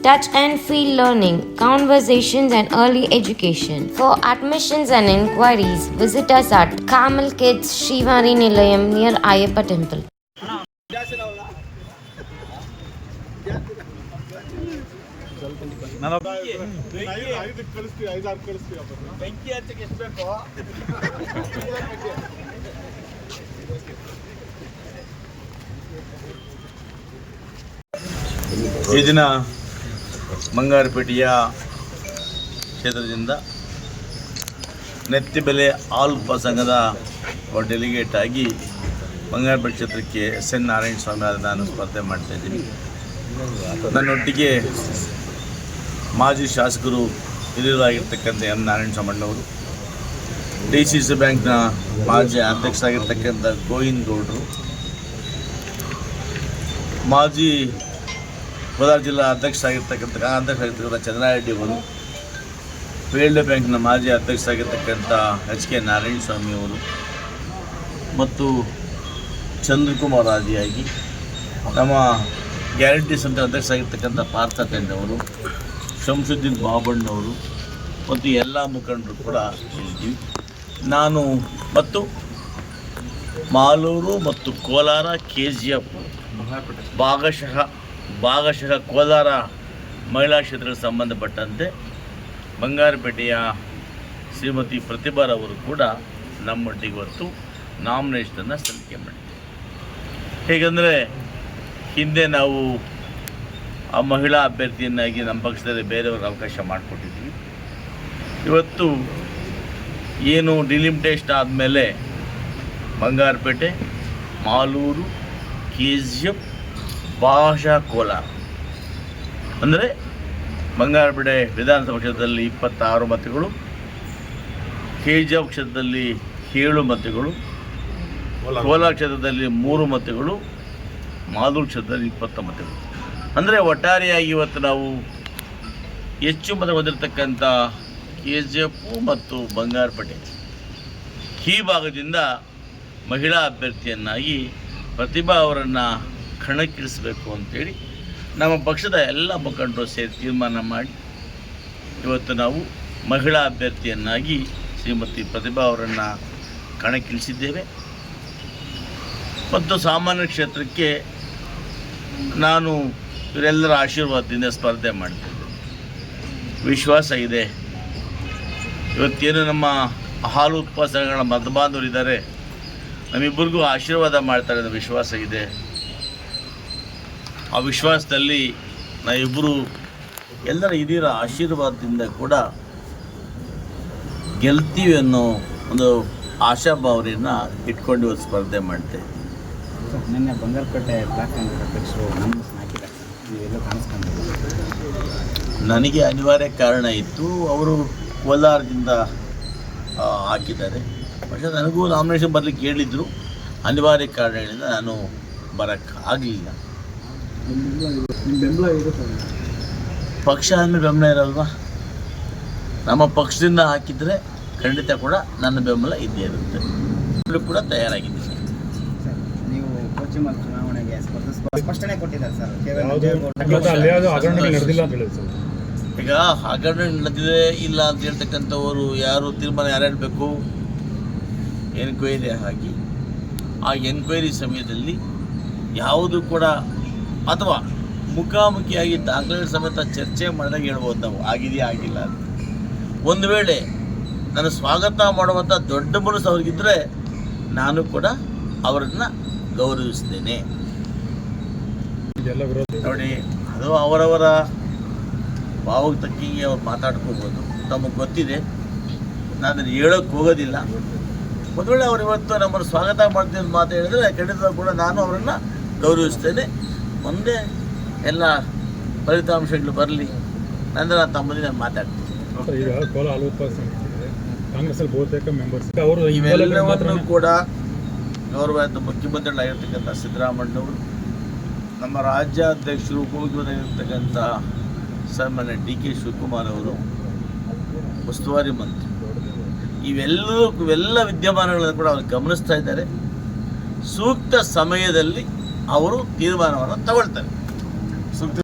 touch and feel learning, conversations, and early education. For admissions and inquiries, visit us at Kamal Kids Shivari Nilayam near Ayappa Temple. ಬಂಗಾರಪೇಟೆಯ ಕ್ಷೇತ್ರದಿಂದ ನೆತ್ತಿ ಬೆಲೆ all ಸಂಘದ ಒಬ್ಬ delegate ಆಗಿ ಬಂಗಾರಪೇಟೆ ಕ್ಷೇತ್ರಕ್ಕೆ S N Narayana ಸ್ವಾಮಿ ಆದ ನಾನು ಸ್ಪರ್ಧೆ ಮಾಡ್ತಾಯಿದ್ದೀನಿ ನನ್ನೊಟ್ಟಿಗೆ ಮಾಜಿ ಶಾಸಕರು ಹಿರಿಯರಾಗಿರ್ತಕ್ಕಂಥ ಎಂ ನಾರಾಯಣ ಸ್ವಾಮಣ್ಣವರು, ಡಿ ಸಿ ಸಿ ಬ್ಯಾಂಕ್ನ ಮಾಜಿ ಅಧ್ಯಕ್ಷರಾಗಿರ್ತಕ್ಕಂಥ ಗೋವಿಂದ್ ಗೌಡರು, ಮಾಜಿ ಕೋಲಾರ ಜಿಲ್ಲಾ ಅಧ್ಯಕ್ಷರಾಗಿರ್ತಕ್ಕಂಥ ಅಧ್ಯಕ್ಷರಾಗಿರ್ತಕ್ಕಂಥ ಚಂದ್ರಾರೆಡ್ಡಿ ಅವರು ಫೀಲ್ಡ್ ಬ್ಯಾಂಕ್ನ ಮಾಜಿ ಅಧ್ಯಕ್ಷರಾಗಿರ್ತಕ್ಕಂಥ ಎಚ್ ಕೆ ನಾರಾಯಣ ಸ್ವಾಮಿ ಅವರು ಮತ್ತು ಚಂದ್ರಕುಮಾರ್ ಆದಿಯಾಗಿ ನಮ್ಮ ಗ್ಯಾರಂಟಿ ಸೆಂಟರ್ ಅಧ್ಯಕ್ಷರಾಗಿರ್ತಕ್ಕಂಥ ಪಾರ್ಥ ಅವರು, ಶಂಸುದ್ದೀನ್ ಬಾಬಣ್ಣವರು ಮತ್ತು ಎಲ್ಲ ಮುಖಂಡರು ಕೂಡ ಇದ್ದೀವಿ. ನಾನು ಮತ್ತು ಮಾಲೂರು ಮತ್ತು ಕೋಲಾರ ಕೆ ಜಿ ಎಫ್ ಭಾಗಶಃ ಭಾಗಶಃ ಕೋಲಾರ ಮಹಿಳಾ ಕ್ಷೇತ್ರಕ್ಕೆ ಸಂಬಂಧಪಟ್ಟಂತೆ ಬಂಗಾರಪೇಟೆಯ ಶ್ರೀಮತಿ ಪ್ರತಿಭಾರವರು ಕೂಡ ನಮ್ಮೊಟ್ಟಿಗೆ ನಾಮಿನೇಷನನ್ನು ಸಲ್ಲಿಕೆ ಮಾಡಿದ್ದೆ ಹೇಗೆಂದರೆ ಹಿಂದೆ ನಾವು ಆ ಮಹಿಳಾ ಅಭ್ಯರ್ಥಿಯನ್ನಾಗಿ ನಮ್ಮ ಪಕ್ಷದಲ್ಲಿ ಬೇರೆಯವ್ರಿಗೆ ಅವಕಾಶ ಮಾಡಿಕೊಟ್ಟಿದ್ವಿ. ಇವತ್ತು ಏನು ಡಿಲಿಮಿಟೇಷನ್ ಆದಮೇಲೆ Bangarapete, Malur, K G F ಭಾಷಾ ಕೋಲ. ಅಂದರೆ ಬಂಗಾರಪೇಟೆ ವಿಧಾನಸಭಾ ಕ್ಷೇತ್ರದಲ್ಲಿ ಇಪ್ಪತ್ತಾರು ಮತಗಳು ಕೆ ಜಿ ಎಫ್ ಕ್ಷೇತ್ರದಲ್ಲಿ ಏಳು ಮತಗಳು, ಕೋಲಾರ ಕ್ಷೇತ್ರದಲ್ಲಿ ಮೂರು ಮತಗಳು, ಮಾದೂರು ಕ್ಷೇತ್ರದಲ್ಲಿ ಇಪ್ಪತ್ತ ಮತಗಳು. ಅಂದರೆ ಒಟ್ಟಾರೆಯಾಗಿ ಇವತ್ತು ನಾವು ಹೆಚ್ಚು ಮತ ಹೊಂದಿರತಕ್ಕಂಥ ಕೆ ಜಿ ಎಫ್ ಮತ್ತು ಬಂಗಾರಪೇಟೆ ಈ ಭಾಗದಿಂದ ಮಹಿಳಾ ಅಭ್ಯರ್ಥಿಯನ್ನಾಗಿ ಪ್ರತಿಭಾ ಅವರನ್ನು ಕಣಕ್ಕಿಳಿಸಬೇಕು ಅಂತೇಳಿ ನಮ್ಮ ಪಕ್ಷದ ಎಲ್ಲ ಮುಖಂಡರು ಸೇರಿ ತೀರ್ಮಾನ ಮಾಡಿ ಇವತ್ತು ನಾವು ಮಹಿಳಾ ಅಭ್ಯರ್ಥಿಯನ್ನಾಗಿ ಶ್ರೀಮತಿ ಪ್ರತಿಭಾ ಅವರನ್ನು ಕಣಕ್ಕಿಳಿಸಿದ್ದೇವೆ. ಮತ್ತು ಸಾಮಾನ್ಯ ಕ್ಷೇತ್ರಕ್ಕೆ ನಾನು ಇವರೆಲ್ಲರ ಆಶೀರ್ವಾದದಿಂದ ಸ್ಪರ್ಧೆ ಮಾಡ್ತೇನೆ. ವಿಶ್ವಾಸ ಇದೆ. ಇವತ್ತೇನು ನಮ್ಮ ಹಾಲು ಉತ್ಪಾದನೆಗಳ ಮತಬಾಂಧವರು ಇದ್ದಾರೆ, ನಮ್ಮಿಬ್ಬರಿಗೂ ಆಶೀರ್ವಾದ ಮಾಡ್ತಾರೆ ಅನ್ನೋ ವಿಶ್ವಾಸ ಇದೆ. ಆ ವಿಶ್ವಾಸದಲ್ಲಿ ನಾವಿಬ್ಬರು ಎಲ್ಲರ ಹಿರಿಯರ ಆಶೀರ್ವಾದದಿಂದ ಕೂಡ ಗೆಲ್ತೀವಿ ಅನ್ನೋ ಒಂದು ಆಶಾಭಾವನೆಯನ್ನು ಇಟ್ಕೊಂಡು ಇವತ್ತು ಸ್ಪರ್ಧೆ ಮಾಡ್ತೇವೆ ಸರ್, ನಿನ್ನೆ ಬಂಗಾರಪೇಟೆ ಬ್ಲಾಕ್ ಕಾಂಗ್ರೆಸ್ ಅಧ್ಯಕ್ಷರು ನಾಮಿನೇಷನ್ ಹಾಕಿದ್ದಾರೆ ನೀವೆಲ್ಲೂ ಕಾಣಿಸ್ಕೊಂಡಿಲ್ಲ ನನಗೆ ಅನಿವಾರ್ಯ ಕಾರಣ ಇತ್ತು ಅವರು ಕೋಲಾರದಿಂದ ಆ, ಹಾಕಿದ್ದಾರೆ പക്ഷേ ನನಗೂ ನಾಮಿನೇಷನ್ ಬರಲಿಕ್ಕೆ ಹೇಳಿದರು ಅನಿವಾರ್ಯ ಕಾರಣಗಳಿಂದ ನಾನು ಬರೋಕ್ಕೆ ಆಗಲಿಲ್ಲ ನಿಮ್ಮ ಬೆಂಬಲ ಇರುತ್ತೆ ಪಕ್ಷ ಅಂದ್ರೆ ಬೆಂಬಲ ಇರಲ್ವಾ? ನಮ್ಮ ಪಕ್ಷದಿಂದ ಹಾಕಿದ್ರೆ ಖಂಡಿತ ಕೂಡ ನನ್ನ ಬೆಂಬಲ ಇದ್ದೇ ಇರುತ್ತೆ. ಕೂಡ ತಯಾರಾಗಿದ್ದೀನಿ ನೀವು ಚುನಾವಣೆಗೆ ಸ್ಪಷ್ಟನೆ ಕೊಟ್ಟಿದ್ದಾರೆ ಸರ್. ಈಗ ಹಗರಣ ನಡೆದಿದೆ ಇಲ್ಲ ಅಂತ ಹೇಳ್ತಕ್ಕಂಥವರು ಯಾರು ತೀರ್ಮಾನ ಯಾರು ಹೇಳಬೇಕು ಎನ್ಕ್ವೈರಿ ಆಗಿ ಆ ಎನ್ಕ್ವೈರಿ ಸಮಯದಲ್ಲಿ ಯಾವುದು ಕೂಡ ಅಥವಾ ಮುಖಾಮುಖಿಯಾಗಿ ದಾಖಲೆ ಸಮೇತ ಚರ್ಚೆ ಮಾಡಿದಾಗ ಹೇಳ್ಬೋದು ನಾವು. ಆಗಿದೆಯಾ ಆಗಿಲ್ಲ ಅಂತ. ಒಂದು ವೇಳೆ ನನ್ನ ಸ್ವಾಗತ ಮಾಡುವಂಥ ದೊಡ್ಡ ಮನಸ್ಸು ಅವ್ರಿಗಿದ್ದರೆ ನಾನು ಕೂಡ ಅವರನ್ನು ಗೌರವಿಸ್ತೇನೆ. ನೋಡಿ ಅದು ಅವರವರ ಭಾವಕ್ಕೆ ತಕ್ಕಿಗೆ ಅವ್ರು ಮಾತಾಡ್ಕೋಬೋದು. ತಮಗೆ ಗೊತ್ತಿದೆ. ನಾನು ಹೇಳೋಕ್ಕೆ ಹೋಗೋದಿಲ್ಲ. ಒಂದು ವೇಳೆ ಅವ್ರು ಇವತ್ತು ನಮ್ಮನ್ನು ಸ್ವಾಗತ ಮಾಡ್ತೀನಿ ಅಂತ ಮಾತು ಹೇಳಿದ್ರೆ ಖಂಡಿತ ಕೂಡ ನಾನು ಅವರನ್ನು ಗೌರವಿಸ್ತೇನೆ. ಒಂದೇ ಎಲ್ಲ ಫಲಿತಾಂಶಗಳು ಬರಲಿ ನಂತರ ತಮ್ಮಲ್ಲಿ ನಾನು ಮಾತಾಡ್ತೀನಿ. ಈಗ ಕೋಲ ಬಹುತೇಕ ಮೆಂಬರ್ಸ್ ಅವರು ಇವೆಲ್ಲವನ್ನು ಕೂಡ ಗೌರವಾನ್ವಿತ ಮುಖ್ಯಮಂತ್ರಿಗಳಾಗಿರ್ತಕ್ಕಂಥ ಸಿದ್ದರಾಮಣ್ಣವರು ನಮ್ಮ ರಾಜ್ಯಾಧ್ಯಕ್ಷರು ಉಪಮುಖ್ಯಮಂತ್ರಿಯಾಗಿರ್ತಕ್ಕಂಥ ಸನ್ಮಾನ್ಯ ಡಿ ಕೆ ಶಿವಕುಮಾರ್ ಅವರು ಉಸ್ತುವಾರಿ ಮಂತ್ರಿ. ಇವೆಲ್ಲರೂ ಇವೆಲ್ಲ ವಿದ್ಯಮಾನಗಳನ್ನು ಕೂಡ ಅವರು ಗಮನಿಸ್ತಾ ಇದ್ದಾರೆ. ಸೂಕ್ತ ಸಮಯದಲ್ಲಿ ಅವರು ತೀರ್ಮಾನವನ್ನು ತಗೊಳ್ತಾರೆ.